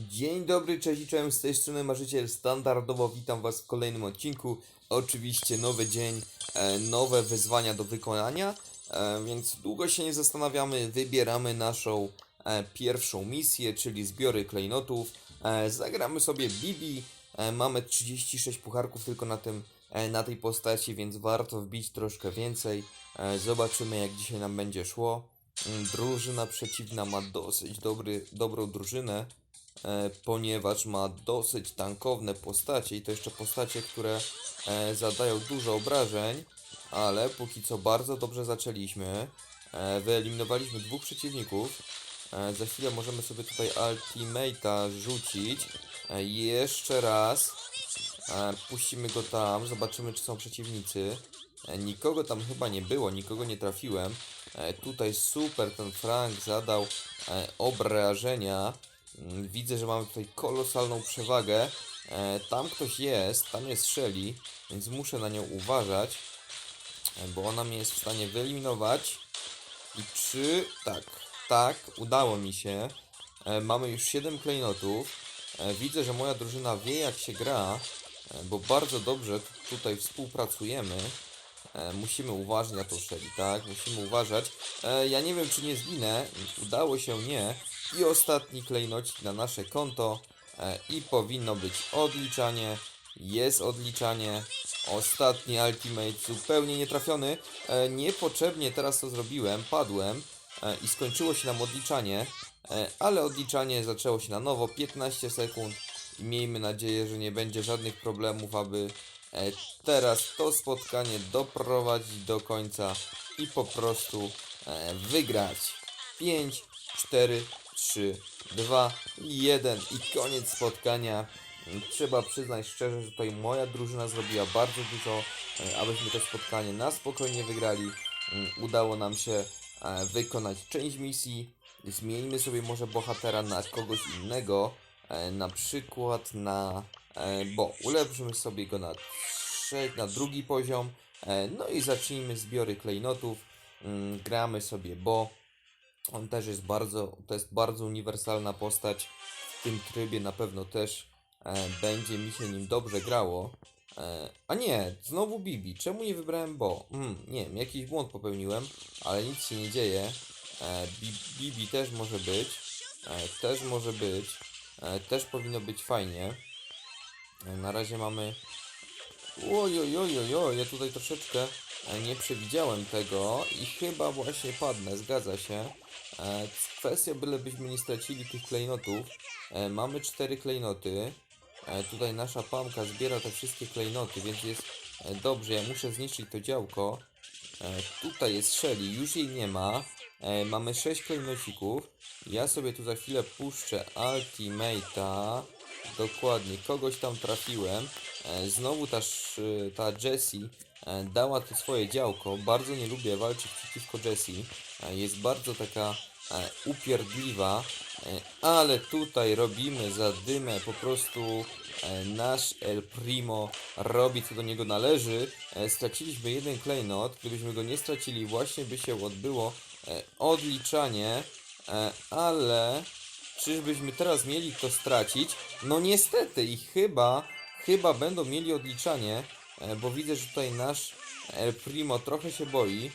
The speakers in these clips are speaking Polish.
Dzień dobry, cześć i z tej strony Marzyciel. Standardowo witam Was w kolejnym odcinku. Oczywiście nowy dzień, e, nowe wyzwania do wykonania, e, więc długo się nie zastanawiamy, wybieramy naszą e, pierwszą misję, czyli zbiory klejnotów. Zagramy sobie Bibi, mamy 36 pucharków tylko na, tym, na tej postaci, więc warto wbić troszkę więcej. Zobaczymy jak dzisiaj nam będzie szło. Mm, Drużyna przeciwna ma dosyć dobry, dobrą drużynę ponieważ ma dosyć tankowne postacie i to jeszcze postacie, które e, zadają dużo obrażeń, ale póki co bardzo dobrze zaczęliśmy. E, wyeliminowaliśmy dwóch przeciwników. E, za chwilę możemy sobie tutaj Ultimate'a rzucić. E, jeszcze raz. E, puścimy go tam, zobaczymy czy są przeciwnicy. E, nikogo tam chyba nie było, nikogo nie trafiłem. E, tutaj super ten Frank zadał e, obrażenia. Widzę, że mamy tutaj kolosalną przewagę. E, tam ktoś jest, tam jest Shelly, więc muszę na nią uważać, e, bo ona mnie jest w stanie wyeliminować. I czy... tak, tak, udało mi się. E, mamy już 7 klejnotów. Widzę, że moja drużyna wie jak się gra, bo bardzo dobrze tutaj współpracujemy. Musimy uważnie na to Shelly, tak? Musimy uważać. Ja nie wiem, czy nie zginę. Udało się, nie. I ostatni klejnocik na nasze konto. E, I powinno być odliczanie. Jest odliczanie. Ostatni ultimate zupełnie nietrafiony. E, niepotrzebnie teraz to zrobiłem. Padłem. E, I skończyło się nam odliczanie. Ale odliczanie zaczęło się na nowo. 15 sekund. I miejmy nadzieję, że nie będzie żadnych problemów, aby teraz to spotkanie doprowadzić do końca i po prostu wygrać. 5, 4, 3, 2, 1 i koniec spotkania. Trzeba przyznać szczerze, że tutaj moja drużyna zrobiła bardzo dużo, e, abyśmy to spotkanie na spokojnie wygrali. Mm, Udało nam się e, wykonać część misji. Zmieńmy sobie może bohatera na kogoś innego, e, na przykład na... Bo ulepszymy sobie go na, na drugi poziom. No i zacznijmy zbiory klejnotów. Mm, Gramy sobie, bo on też jest bardzo, to jest bardzo uniwersalna postać. W tym trybie na pewno też e, będzie mi się nim dobrze grało. E, a nie, znowu Bibi. Czemu nie wybrałem Bo? Hmm, nie wiem, jakiś błąd popełniłem, ale nic się nie dzieje. E, Bi- Bibi też może być. E, też może być. E, też powinno być fajnie. E, na razie mamy. Oj, oj, oj, oj, oj, ja tutaj troszeczkę e, nie przewidziałem tego i chyba właśnie padnę, zgadza się. Kwestia, bylebyśmy nie stracili tych klejnotów. E, mamy cztery klejnoty. E, tutaj nasza pamka zbiera te wszystkie klejnoty, więc jest e, dobrze. Ja muszę zniszczyć to działko. Tutaj jest Shelly, już jej nie ma. Mamy sześć klejnocików. Ja sobie tu za chwilę puszczę Ultimate'a. Dokładnie, kogoś tam trafiłem. Znowu ta, ta Jessie dała to swoje działko. Bardzo nie lubię walczyć przeciwko Jessie. E, jest bardzo taka e, upierdliwa. E, ale tutaj robimy zadymę. Po prostu e, nasz El Primo robi co do niego należy. E, straciliśmy jeden klejnot. Gdybyśmy go nie stracili, właśnie by się odbyło e, odliczanie. E, ale czyżbyśmy teraz mieli to stracić? No niestety i chyba, chyba będą mieli odliczanie, e, bo widzę, że tutaj nasz El Primo trochę się boi,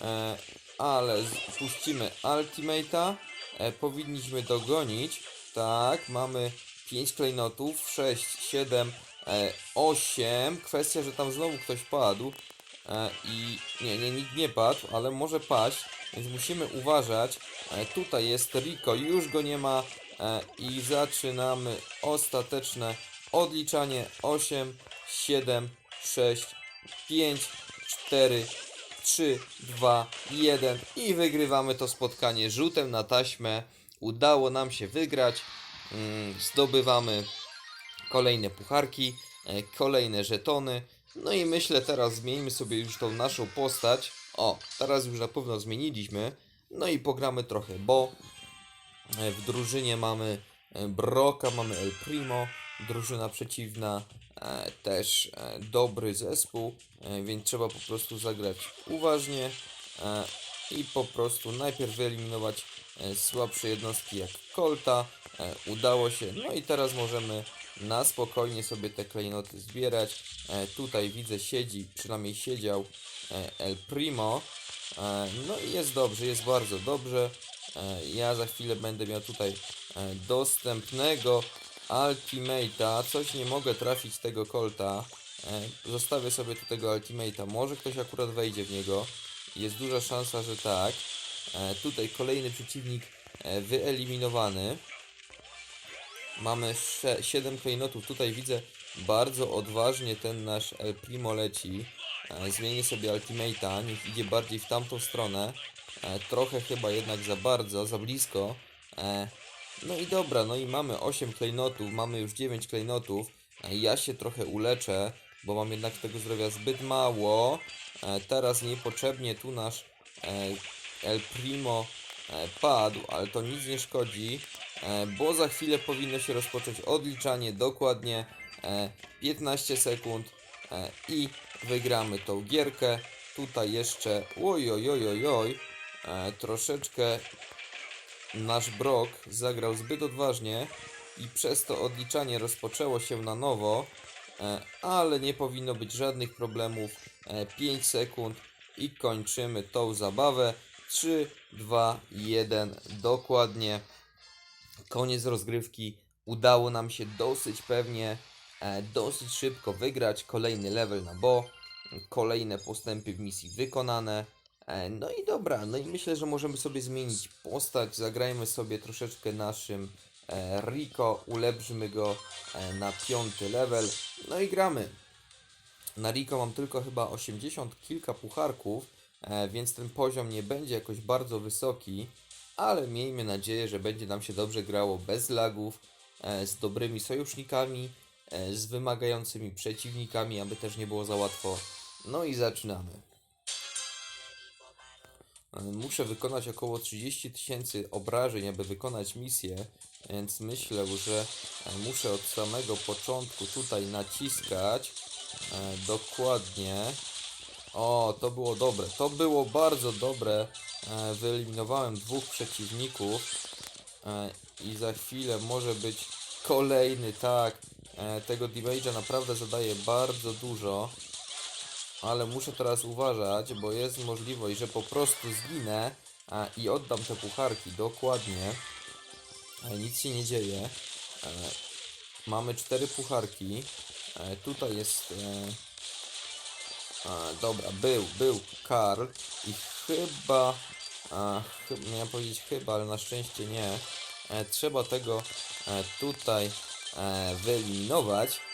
e, ale puścimy Ultimate'a, e, powinniśmy dogonić, tak, mamy 5 klejnotów, 6, 7, e, 8, kwestia, że tam znowu ktoś padł, E, I nie, nie, nikt nie padł, ale może paść, więc musimy uważać. E, tutaj jest Rico, już go nie ma. E, i zaczynamy ostateczne odliczanie. 8, 7, 6, 5, 4, 3, 2, 1 i wygrywamy to spotkanie rzutem na taśmę. Udało nam się wygrać. Mm, zdobywamy kolejne pucharki, e, kolejne żetony. No i myślę teraz zmieńmy sobie już tą naszą postać. O, teraz już na pewno zmieniliśmy. No i pogramy trochę, bo e, w drużynie mamy e, Broka, mamy El Primo, drużyna przeciwna też e, dobry zespół, e, więc trzeba po prostu zagrać uważnie e, i po prostu najpierw wyeliminować e, słabsze jednostki jak Colta. E, udało się. No i teraz możemy na spokojnie sobie te klejnoty zbierać. E, tutaj widzę siedzi, przynajmniej siedział e, El Primo. E, no i jest dobrze, jest bardzo dobrze. E, ja za chwilę będę miał tutaj e, dostępnego Ultimate'a. Coś nie mogę trafić tego Colta. E, zostawię sobie tu tego Ultimate'a. Może ktoś akurat wejdzie w niego. Jest duża szansa, że tak. E, tutaj kolejny przeciwnik e, wyeliminowany. Mamy 7 klejnotów. Tutaj widzę bardzo odważnie ten nasz El Primo leci. Zmienię sobie Ultimate'a. Niech idzie bardziej w tamtą stronę. Trochę chyba jednak za bardzo, za blisko. No i dobra, no i mamy 8 klejnotów, mamy już 9 klejnotów. E, ja się trochę uleczę, bo mam jednak tego zdrowia zbyt mało. E, teraz niepotrzebnie tu nasz e, El Primo padł, ale to nic nie szkodzi, bo za chwilę powinno się rozpocząć odliczanie dokładnie e, 15 sekund i wygramy tą gierkę. Tutaj jeszcze, oj, oj, oj, oj, oj e, troszeczkę nasz Brock zagrał zbyt odważnie i przez to odliczanie rozpoczęło się na nowo, e, ale nie powinno być żadnych problemów. E, 5 sekund i kończymy tą zabawę. 3, 2, 1, dokładnie. Koniec rozgrywki. Udało nam się dosyć pewnie, e, dosyć szybko wygrać. Kolejny level na bo. Kolejne postępy w misji wykonane. E, No i dobra, no i myślę, że możemy sobie zmienić postać. Zagrajmy sobie troszeczkę naszym e, Rico, ulepszymy go e, na piąty level. No i gramy. Na Rico mam tylko chyba 80 kilka pucharków, więc ten poziom nie będzie jakoś bardzo wysoki, ale miejmy nadzieję, że będzie nam się dobrze grało bez lagów, z dobrymi sojusznikami, z wymagającymi przeciwnikami, aby też nie było za łatwo. No i zaczynamy. Muszę wykonać około 30 tysięcy obrażeń, aby wykonać misję, więc myślę, że e, muszę od samego początku tutaj naciskać e, dokładnie. O, to było dobre, to było bardzo dobre. E, wyeliminowałem dwóch przeciwników i za chwilę może być kolejny, tak. Tego damage'a naprawdę zadaje bardzo dużo. Ale muszę teraz uważać, bo jest możliwość, że po prostu zginę a, i oddam te pucharki dokładnie. E, nic się nie dzieje. E, mamy cztery pucharki. E, tutaj jest. E, dobra, był, był Karl i chyba. Chyba miałem powiedzieć chyba, ale na szczęście nie. E, trzeba tego e, tutaj e, wyeliminować e,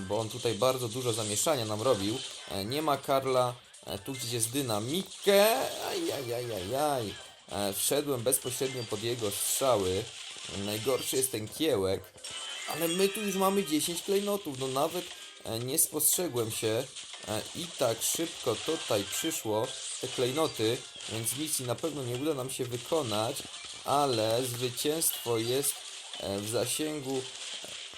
bo on tutaj bardzo dużo zamieszania nam robił. E, Nie ma Karla, e, tu gdzie jest dynamikę, ajajajajaj. E, Wszedłem bezpośrednio pod jego strzały. Najgorszy jest ten kiełek, ale my tu już mamy 10 klejnotów, no nawet e, nie spostrzegłem się e, i tak szybko tutaj przyszło te klejnoty, więc misji na pewno nie uda nam się wykonać, ale zwycięstwo jest e, w zasięgu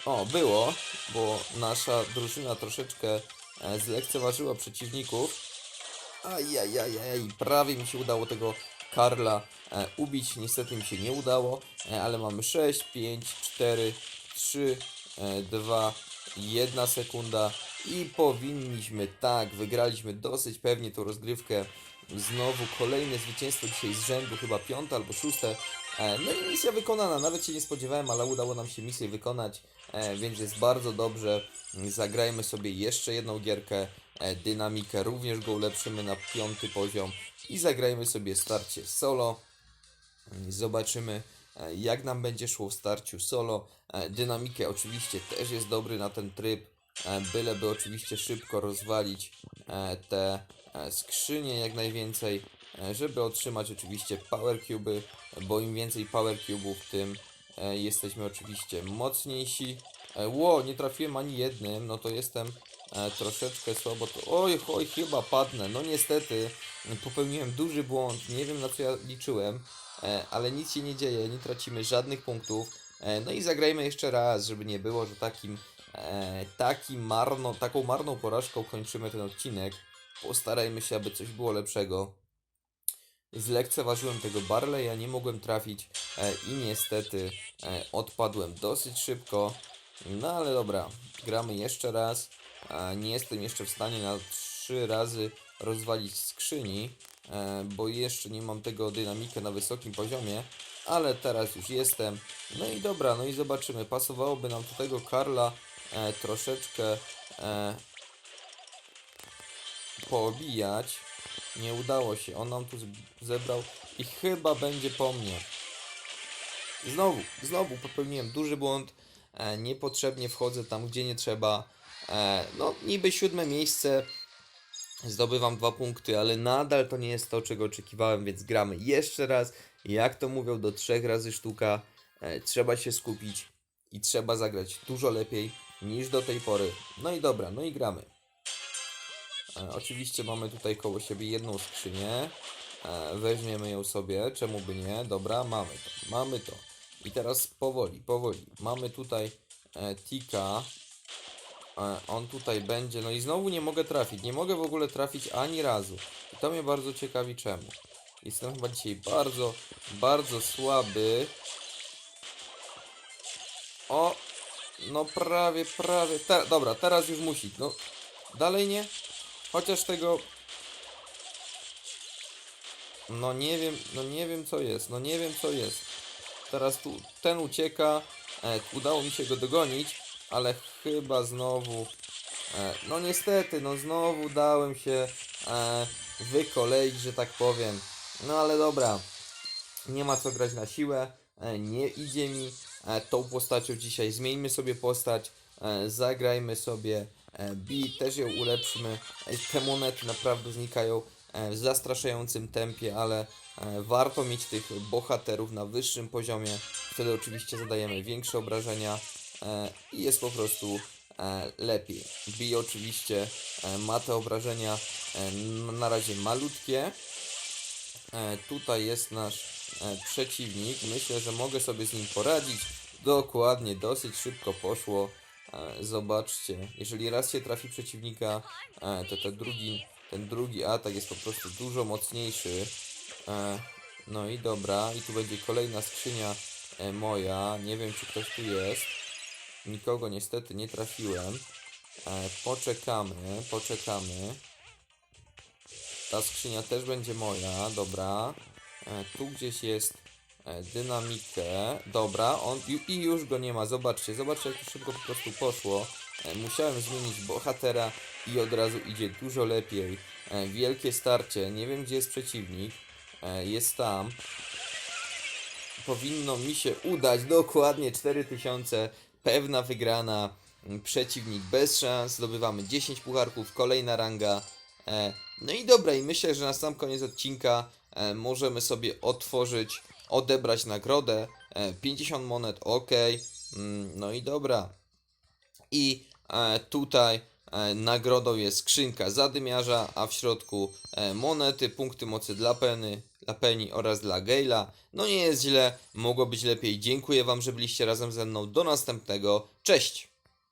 o, było, bo nasza drużyna troszeczkę e, zlekceważyła przeciwników. Ajajajaj, prawie mi się udało tego Karla e, ubić, niestety mi się nie udało, e, ale mamy 6, 5, 4, 3, e, 2, 1 sekunda i powinniśmy, tak, wygraliśmy dosyć pewnie tą rozgrywkę. Znowu kolejne zwycięstwo dzisiaj z rzędu, chyba piąte albo szóste. E, No i misja wykonana, nawet się nie spodziewałem, ale udało nam się misję wykonać, e, więc jest bardzo dobrze. Zagrajmy sobie jeszcze jedną gierkę, e, dynamikę, również go ulepszymy na piąty poziom i zagrajmy sobie starcie solo. Zobaczymy, jak nam będzie szło w starciu solo. Dynamikę oczywiście też jest dobry na ten tryb, byleby oczywiście szybko rozwalić e, te e, skrzynie jak najwięcej, e, żeby otrzymać oczywiście power cuby, bo im więcej power cubów, tym e, jesteśmy oczywiście mocniejsi. E, Ło, nie trafiłem ani jednym, no to jestem e, troszeczkę słabo. Oj, oj, chyba padnę. No niestety, popełniłem duży błąd, nie wiem na co ja liczyłem, e, ale nic się nie dzieje, nie tracimy żadnych punktów. E, no i zagrajmy jeszcze raz, żeby nie było, że takim, e, takim marno, taką marną porażką kończymy ten odcinek. Postarajmy się, aby coś było lepszego. zlekceważyłem tego Barleya, nie mogłem trafić e, i niestety e, odpadłem dosyć szybko. No ale dobra, gramy jeszcze raz. Nie jestem jeszcze w stanie na trzy razy rozwalić skrzyni, bo jeszcze nie mam tego dynamikę na wysokim poziomie, ale teraz już jestem. No i dobra, no i zobaczymy. Pasowałoby nam do tego Karla e, troszeczkę e, poobijać. Nie udało się. On nam tu zebrał i chyba będzie po mnie. Znowu, znowu popełniłem duży błąd. E, niepotrzebnie wchodzę tam, gdzie nie trzeba. E, no, niby siódme miejsce. Zdobywam dwa punkty, ale nadal to nie jest to, czego oczekiwałem, więc gramy jeszcze raz. Jak to mówią, do trzech razy sztuka. E, trzeba się skupić i trzeba zagrać dużo lepiej niż do tej pory. No i dobra, no i gramy. E, oczywiście mamy tutaj koło siebie jedną skrzynię. E, weźmiemy ją sobie, czemu by nie? Dobra, mamy to, mamy to. I teraz powoli, powoli. Mamy tutaj e, Tika. E, on tutaj będzie, no i znowu nie mogę trafić. Nie mogę w ogóle trafić ani razu. I to mnie bardzo ciekawi czemu. Jestem chyba dzisiaj bardzo, bardzo słaby. O! No prawie, prawie. Te, dobra, teraz już musi. No, dalej nie? Chociaż tego. No nie wiem, no nie wiem co jest, no nie wiem co jest. Teraz tu ten ucieka. E, udało mi się go dogonić, ale chyba znowu. E, no niestety, no znowu dałem się e, wykoleić, że tak powiem. No ale dobra. Nie ma co grać na siłę. E, nie idzie mi tą postacią dzisiaj. Zmieńmy sobie postać. E, zagrajmy sobie e, B, też ją ulepszymy. E, te monety naprawdę znikają e, w zastraszającym tempie, ale e, warto mieć tych bohaterów na wyższym poziomie. Wtedy oczywiście zadajemy większe obrażenia e, i jest po prostu e, lepiej. B oczywiście e, ma te obrażenia e, na razie malutkie. E, tutaj jest nasz e, przeciwnik. Myślę, że mogę sobie z nim poradzić. Dokładnie, dosyć szybko poszło. E, zobaczcie, jeżeli raz się trafi przeciwnika, e, to ten drugi, ten drugi atak jest po prostu dużo mocniejszy. E, no i dobra, i tu będzie kolejna skrzynia e, moja. Nie wiem, czy ktoś tu jest. Nikogo niestety nie trafiłem. E, poczekamy, poczekamy. Ta skrzynia też będzie moja, dobra. E, tu gdzieś jest e, dynamikę. Dobra, on i, już go nie ma. Zobaczcie, zobaczcie jak szybko po prostu poszło. E, musiałem zmienić bohatera i od razu idzie dużo lepiej. Wielkie starcie. Nie wiem gdzie jest przeciwnik. Jest tam. Powinno mi się udać. Dokładnie 4000. Pewna wygrana. Mm, Przeciwnik bez szans. Zdobywamy 10 pucharków. Kolejna ranga. No i dobra, i myślę, że na sam koniec odcinka możemy sobie otworzyć, odebrać nagrodę. E, 50 monet, ok. Mm, no i dobra. I e, tutaj e, nagrodą jest skrzynka zadymiarza, a w środku e, monety, punkty mocy dla Penny, dla Penny oraz dla Gale'a. No nie jest źle, mogło być lepiej. Dziękuję Wam, że byliście razem ze mną. Do następnego. Cześć!